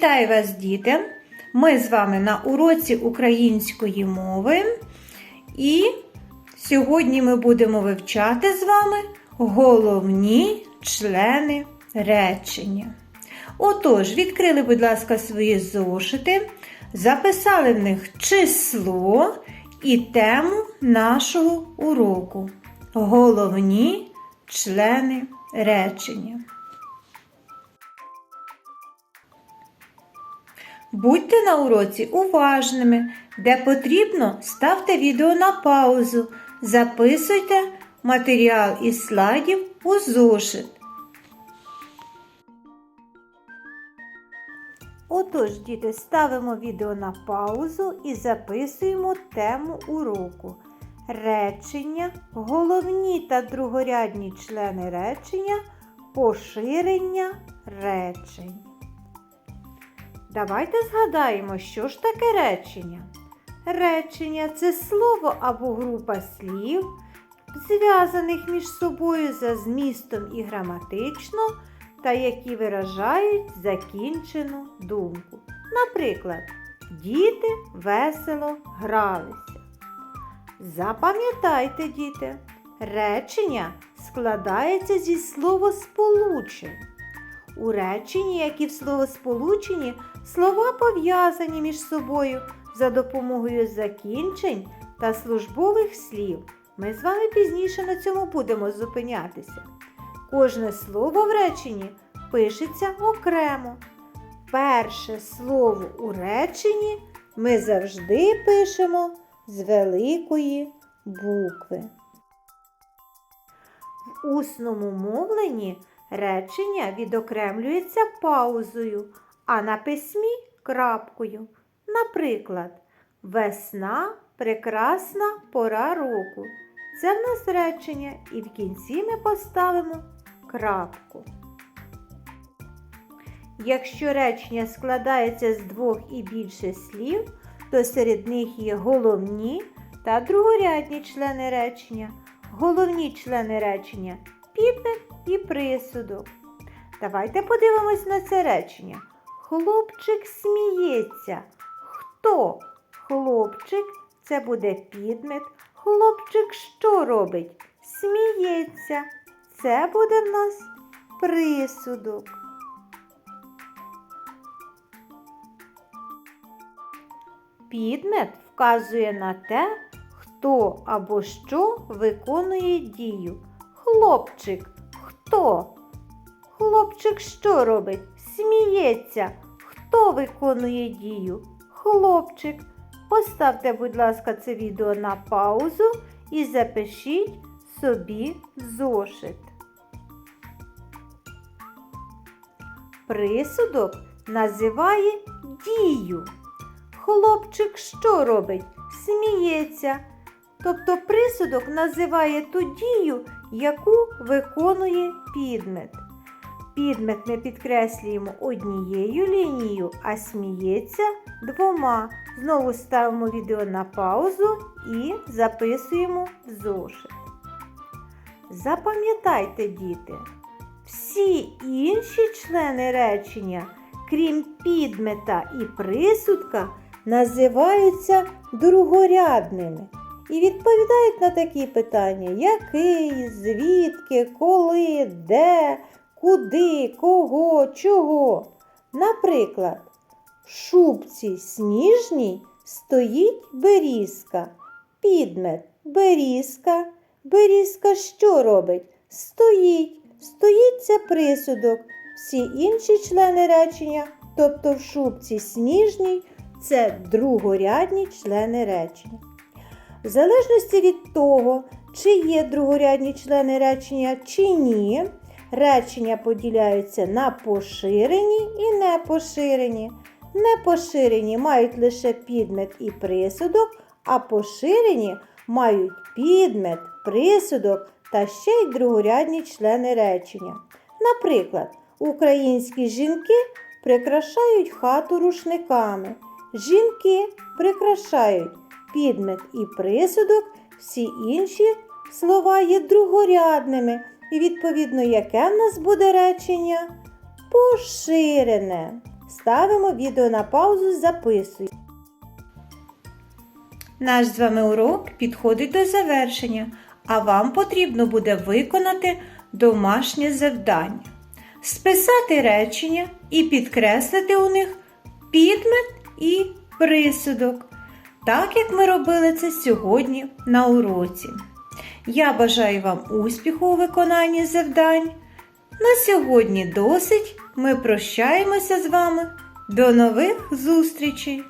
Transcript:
Вітаю вас, діти! Ми з вами на уроці української мови. І сьогодні ми будемо вивчати з вами головні члени речення. Отож, відкрили, будь ласка, свої зошити, записали в них число і тему нашого уроку. Головні члени речення. Будьте на уроці уважними. Де потрібно, ставте відео на паузу. Записуйте матеріал із слайдів у зошит. Отож, діти, ставимо відео на паузу і записуємо тему уроку. Речення, головні та другорядні члени речення, поширення речень. Давайте згадаємо, що ж таке речення. Речення це слово або група слів, зв'язаних між собою за змістом і граматично, та які виражають закінчену думку. Наприклад, діти весело гралися. Запам'ятайте, діти, речення складається зі словосполучень. У реченні, як і в словосполученні, слова пов'язані між собою за допомогою закінчень та службових слів. Ми з вами пізніше на цьому будемо зупинятися. Кожне слово в реченні пишеться окремо. Перше слово у реченні ми завжди пишемо з великої букви. В усному мовленні Речення відокремлюється паузою, а на письмі крапкою. Наприклад, весна прекрасна пора року. Це в нас речення, і в кінці ми поставимо крапку. Якщо речення складається з двох і більше слів, то серед них є головні та другорядні члени речення. Головні члени речення підмет і присудок. Давайте подивимось на це речення. Хлопчик сміється. Хто? Хлопчик це буде підмет. Хлопчик що робить? Сміється. Це буде в нас присудок. Підмет вказує на те, хто або що виконує дію. Хлопчик. Хто? Хлопчик що робить? Сміється. Хто виконує дію? Хлопчик. Поставте, будь ласка, це відео на паузу і запишіть собі зошит. Присудок називає дію. Хлопчик що робить? Сміється. Тобто присудок називає ту дію, яку виконує підмет. Підмет ми підкреслюємо однією лінією, а сміється двома. Знову ставимо відео на паузу і записуємо в зошит. Запам'ятайте, діти, всі інші члени речення, крім підмета і присудка, називаються другорядними і відповідають на такі питання: який, звідки, коли, де, куди, кого, чого. Наприклад, в шубці сніжній стоїть берізка. Підмет берізка. Берізка що робить? Стоїть. Стоїть це присудок. Всі інші члени речення, тобто в шубці сніжній, це другорядні члени речення. В залежності від того, чи є другорядні члени речення чи ні, речення поділяються на поширені і непоширені. Непоширені мають лише підмет і присудок, а поширені мають підмет, присудок та ще й другорядні члени речення. Наприклад, українські жінки прикрашають хату рушниками. Жінки прикрашають підмет і присудок, всі інші слова є другорядними. І відповідно, яке в нас буде речення? Поширене. Ставимо відео на паузу, записуємо. Наш з вами урок підходить до завершення, а вам потрібно буде виконати домашнє завдання, списати речення і підкреслити у них підмет і присудок, так як ми робили це сьогодні на уроці. Я бажаю вам успіху у виконанні завдань. На сьогодні досить. Ми прощаємося з вами. До нових зустрічей!